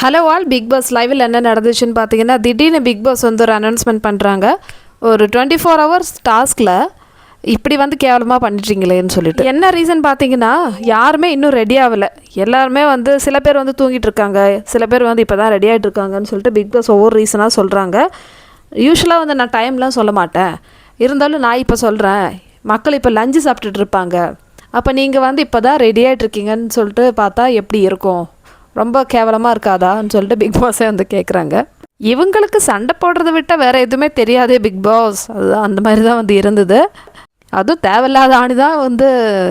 Hello all big pass லைவில் என்ன நடந்துச்சுன்னு பார்த்தீங்கன்னா திடீர்னு பிக் பாஸ் வந்து ஒரு அனௌன்ஸ்மெண்ட் பண்ணுறாங்க ஒரு டுவெண்ட்டி ஃபோர் ஹவர்ஸ் டாஸ்கில் இப்படி வந்து கேவலமாக பண்ணிட்டீங்களேன்னு சொல்லிட்டு. என்ன ரீசன் பார்த்தீங்கன்னா யாருமே இன்னும் ரெடி ஆகலை. எல்லாருமே வந்து சில பேர் வந்து தூங்கிட்டு இருக்காங்க. சில பேர் வந்து இப்போ தான் ரெடி ஆகிட்டு இருக்காங்கன்னு சொல்லிட்டு பிக் பாஸ் ஒவ்வொரு ரீசனாக சொல்கிறாங்க யூஸ்வலாக வந்து நான் டைம்லாம் சொல்ல மாட்டேன். இருந்தாலும் நான் இப்போ சொல்கிறேன் மக்கள் இப்போ லஞ்சு சாப்பிட்டுட்டு இருப்பாங்க. அப்போ நீங்கள் வந்து இப்போ தான் ரெடி ஆகிட்டு இருக்கீங்கன்னு சொல்லிட்டு பார்த்தா எப்படி இருக்கும்? ரொம்ப கேவலமாக இருக்காதான்னு சொல்லிட்டு பிக் பாஸே வந்து கேட்குறாங்க இவங்களுக்கு சண்டை போடுறத விட்டால் வேறு எதுவுமே தெரியாதே பிக் பாஸ் அதுதான் அந்த மாதிரி தான் வந்து இருந்தது. அதுவும் தேவையில்லாத ஆணி தான் வந்து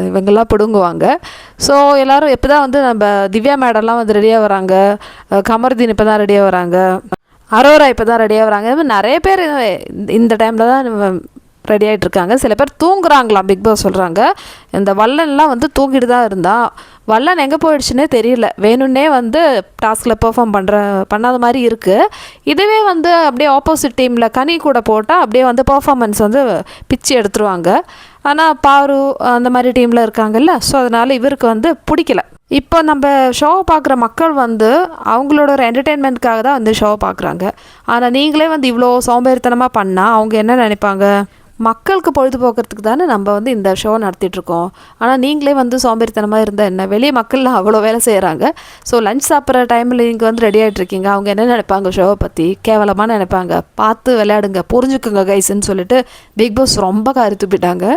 இவங்கெல்லாம் பிடுங்குவாங்க. ஸோ எல்லோரும் எப்போ தான் வந்து நம்ம திவ்யா மேடம்லாம் வந்து ரெடியாக வராங்க. கமருதீன் இப்போ தான் ரெடியாக வராங்க. அரோரா இப்போ தான் ரெடியாக வராங்க. இது மாதிரி நிறைய பேர் இந்த- இந்த டைமில் தான் ரெடி ஆகிட்டு இருக்காங்க. சில பேர் தூங்குறாங்களாம் பிக் பாஸ் சொல்கிறாங்க இந்த வல்லன்லாம் வந்து தூங்கிட்டு தான் இருந்தான். வல்லன் எங்கே போயிடுச்சுன்னே தெரியல. வேணும்னே வந்து டாஸ்கில் பெர்ஃபார்ம் பண்ணுற பண்ணாத மாதிரி இருக்குது இதுவே வந்து அப்படியே ஆப்போசிட் டீமில் கனி கூட போட்டால் அப்படியே வந்து பெர்ஃபார்மன்ஸ் வந்து பிச்சு எடுத்துருவாங்க. ஆனால் பாரு அந்த மாதிரி டீமில் இருக்காங்கல்ல. ஸோ அதனால் இவருக்கு வந்து பிடிக்கல. இப்போ நம்ம ஷோவை பார்க்குற மக்கள் வந்து அவங்களோட ஒரு என்டர்டெயின்மெண்ட்காக தான் வந்து ஷோவை பார்க்குறாங்க. ஆனால் நீங்களே வந்து இவ்வளோ சோம்பேறித்தனமாக பண்ணால் அவங்க என்ன நினைப்பாங்க? மக்களுக்கு பொழுதுபோக்குறதுக்கு தானே நம்ம வந்து இந்த ஷோ நடத்திட்டுருக்கோம். ஆனால் நீங்களே வந்து சோம்பேறித்தனமாக இருந்தால் என்ன? வெளியே மக்கள்லாம் அவ்வளோ வேலை செய்கிறாங்க ஸோ லஞ்ச் சாப்பிட்ற டைமில் நீங்கள் வந்து ரெடி ஆகிட்டு இருக்கீங்க. அவங்க என்ன நினைப்பாங்க ஷோவை பற்றி கேவலமாக நினைப்பாங்க. பார்த்து விளையாடுங்க புரிஞ்சுக்குங்க கைஸ்ன்னு சொல்லிட்டு பிக் பாஸ் ரொம்ப கருத்து போயிட்டாங்க.